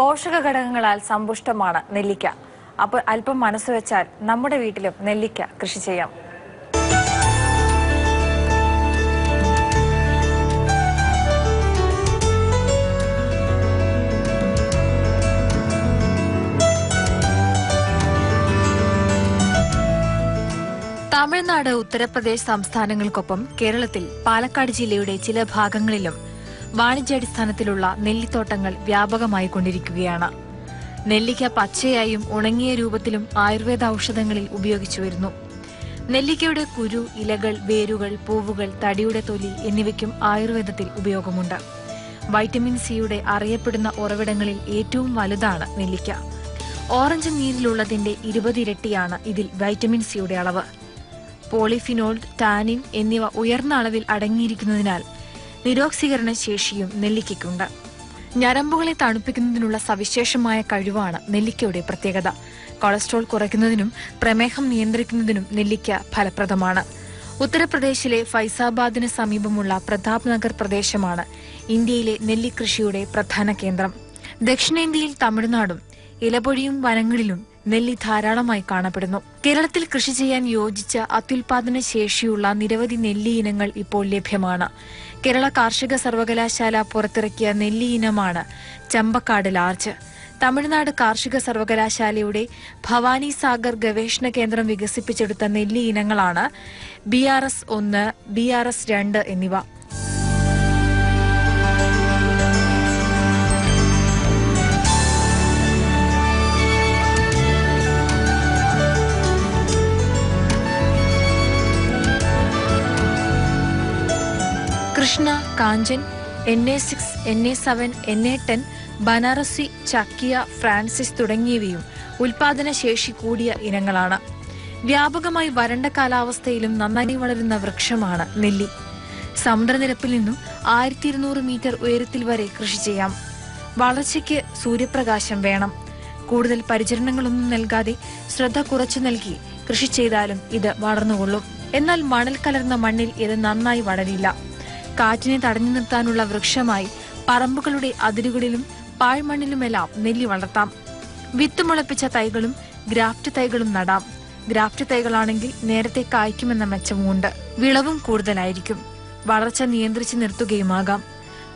പോഷക ഘടകങ്ങളാൽ സമ്പുഷ്ടമാണ് നെല്ലിക്ക. അപ്പോൾ അല്പം മനസ്സ് വെച്ചാൽ നമ്മുടെ വീട്ടിലും നെല്ലിക്ക കൃഷി ചെയ്യാം. തമിഴ്നാട് ഉത്തർപ്രദേശ് സംസ്ഥാനങ്ങൾക്കൊപ്പം കേരളത്തിൽ പാലക്കാട് ജില്ലയുടെ ചില ഭാഗങ്ങളിലും വാണിജ്യാടിസ്ഥാനത്തിലുള്ള നെല്ലിത്തോട്ടങ്ങൾ വ്യാപകമായി കൊണ്ടിരിക്കുകയാണ്. നെല്ലിക്ക പച്ചയായും ഉണങ്ങിയ രൂപത്തിലും ആയുർവേദ ഔഷധങ്ങളിൽ ഉപയോഗിച്ചു വരുന്നു. നെല്ലിക്കയുടെ കുരു ഇലകൾ വേരുകൾ പൂവുകൾ തടിയുടെ തൊലി എന്നിവയ്ക്കും ആയുർവേദത്തിൽ ഉപയോഗമുണ്ട്. വൈറ്റമിൻ സിയുടെ അറിയപ്പെടുന്ന ഉറവിടങ്ങളിൽ ഏറ്റവും വലുതാണ് നെല്ലിക്ക. ഓറഞ്ച് നീരിലുള്ളതിന്റെ ഇരുപതിരട്ടിയാണ് ഇതിൽ വൈറ്റമിൻ സിയുടെ അളവ്. പോളിഫിനോൾ ടാനിൻ എന്നിവ ഉയർന്ന അളവിൽ അടങ്ങിയിരിക്കുന്നതിനാൽ നിരോക്സീകരണ ശേഷിയും നെല്ലിക്കയ്ക്കുണ്ട്. ഞരമ്പുകളെ തണുപ്പിക്കുന്നതിനുള്ള സവിശേഷമായ കഴിവാണ് നെല്ലിക്കയുടെ പ്രത്യേകത. കൊളസ്ട്രോൾ കുറയ്ക്കുന്നതിനും പ്രമേഹം നിയന്ത്രിക്കുന്നതിനും നെല്ലിക്ക ഫലപ്രദമാണ്. ഉത്തർപ്രദേശിലെ ഫൈസാബാദിന് സമീപമുള്ള പ്രതാപ് നഗർ പ്രദേശമാണ് ഇന്ത്യയിലെ നെല്ലിക്കൃഷിയുടെ പ്രധാന കേന്ദ്രം. ദക്ഷിണേന്ത്യയിൽ തമിഴ്നാടും ഇലപൊഴിയും വനങ്ങളിലും നെല്ലി ധാരാളമായി കാണപ്പെടുന്നു. കേരളത്തിൽ കൃഷി ചെയ്യാൻ യോജിച്ച അത്യുൽപാദന ശേഷിയുള്ള നിരവധി നെല്ലി ഇനങ്ങൾ ഇപ്പോൾ ലഭ്യമാണ്. കേരള കാർഷിക സർവകലാശാല പുറത്തിറക്കിയ നെല്ലി ഇനമാണ് ചമ്പക്കാട് ലാർജ്. തമിഴ്നാട് കാർഷിക സർവകലാശാലയുടെ ഭവാനി സാഗർ ഗവേഷണ കേന്ദ്രം വികസിപ്പിച്ചെടുത്ത നെല്ലി ഇനങ്ങളാണ് ബി ആർ എസ് ഒന്ന് ബി ആർ എസ് രണ്ട് എന്നിവ. Krishna Kanchan N A six N A seven N A ten Banarasi Chakaiya Francis തുടങ്ങിയവയും ഉൽപാദന ശേഷി കൂടിയ ഇനങ്ങളാണ്. വ്യാപകമായി വരണ്ട കാലാവസ്ഥയിലും നന്നായി വളരുന്ന വൃക്ഷമാണ് നെല്ലി. സമുദ്രനിരപ്പിൽ നിന്നും ആയിരത്തി ഇരുന്നൂറ് മീറ്റർ ഉയരത്തിൽ വരെ കൃഷി ചെയ്യാം. വളർച്ചയ്ക്ക് സൂര്യപ്രകാശം വേണം. കൂടുതൽ പരിചരണങ്ങളൊന്നും നൽകാതെ ശ്രദ്ധ കുറച്ചു നൽകി കൃഷി ചെയ്താലും ഇത് വളർന്നുകൊള്ളും. എന്നാൽ മണൽ കലർന്ന മണ്ണിൽ ഇത് നന്നായി വളരില്ല. കാറ്റിനെ തടഞ്ഞു നിർത്താനുള്ള വൃക്ഷമായി പറമ്പുകളുടെ അതിരുകളിലും പാഴ്മണ്ണിലുമെല്ലാം നെല്ലി വളർത്താം. വിത്ത് മുളപ്പിച്ച തൈകളും ഗ്രാഫ്റ്റ് തൈകളും നടാം. ഗ്രാഫ്റ്റ് തൈകളാണെങ്കിൽ നേരത്തെ കായ്ക്കുമെന്ന മെച്ചമുണ്ട് വിളവും കൂടുതലായിരിക്കും. വളർച്ച നിയന്ത്രിച്ചു നിർത്തുകയുമാകാം.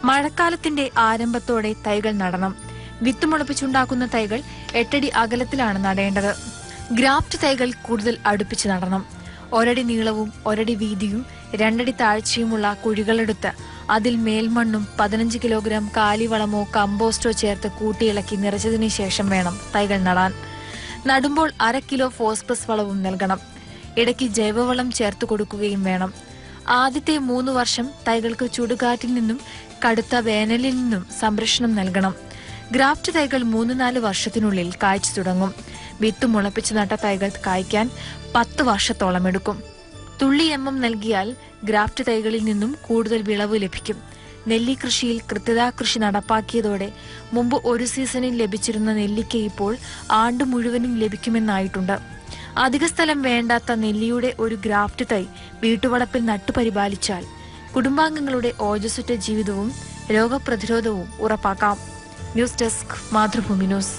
മഴക്കാലത്തിന്റെ ആരംഭത്തോടെ തൈകൾ നടണം. വിത്ത് മുളപ്പിച്ചുണ്ടാക്കുന്ന തൈകൾ എട്ടടി അകലത്തിലാണ് നടേണ്ടത്. ഗ്രാഫ്റ്റ് തൈകൾ കൂടുതൽ അടുപ്പിച്ച് നടണം. ഒരടി നീളവും ഒരടി വീതിയും രണ്ടടി താഴ്ചയുമുള്ള കുഴികളെടുത്ത് അതിൽ മേൽമണ്ണും പതിനഞ്ച് കിലോഗ്രാം കാലിവളമോ കമ്പോസ്റ്റോ ചേർത്ത് കൂട്ടിയിളക്കി നിറച്ചതിനു ശേഷം വേണം തൈകൾ നടാൻ. നടുമ്പോൾ അര കിലോ ഫോസ്ഫറസ് വളവും നൽകണം. ഇടയ്ക്ക് ജൈവവളം ചേർത്ത് കൊടുക്കുകയും വേണം. ആദ്യത്തെ മൂന്ന് വർഷം തൈകൾക്ക് ചുടുകാറ്റിൽ നിന്നും കടുത്ത വേനലിൽ നിന്നും സംരക്ഷണം നൽകണം. ഗ്രാഫ്റ്റ് തൈകൾ മൂന്ന് നാല് വർഷത്തിനുള്ളിൽ കായ്ച്ചു തുടങ്ങും. വിത്ത് മുളപ്പിച്ച് നട്ട തൈകൾ കായ്ക്കാൻ പത്ത് വർഷത്തോളം എടുക്കും. തുള്ളി എം എം നൽകിയാൽ ഗ്രാഫ്റ്റ് തൈകളിൽ നിന്നും കൂടുതൽ വിളവ് ലഭിക്കും. നെല്ലി കൃഷിയിൽ കൃത്യതാ കൃഷി നടപ്പാക്കിയതോടെ മുമ്പ് ഒരു സീസണിൽ ലഭിച്ചിരുന്ന നെല്ലിക്ക ഇപ്പോൾ ആണ്ടു മുഴുവനും ലഭിക്കുമെന്നായിട്ടുണ്ട്. അധിക സ്ഥലം വേണ്ടാത്ത നെല്ലിയുടെ ഒരു ഗ്രാഫ്റ്റ് തൈ വീട്ടുവളപ്പിൽ നട്ടുപരിപാലിച്ചാൽ കുടുംബാംഗങ്ങളുടെ ഓജസ്സുറ്റ ജീവിതവും രോഗപ്രതിരോധവും ഉറപ്പാക്കാം. News desk Mathrubhumi news.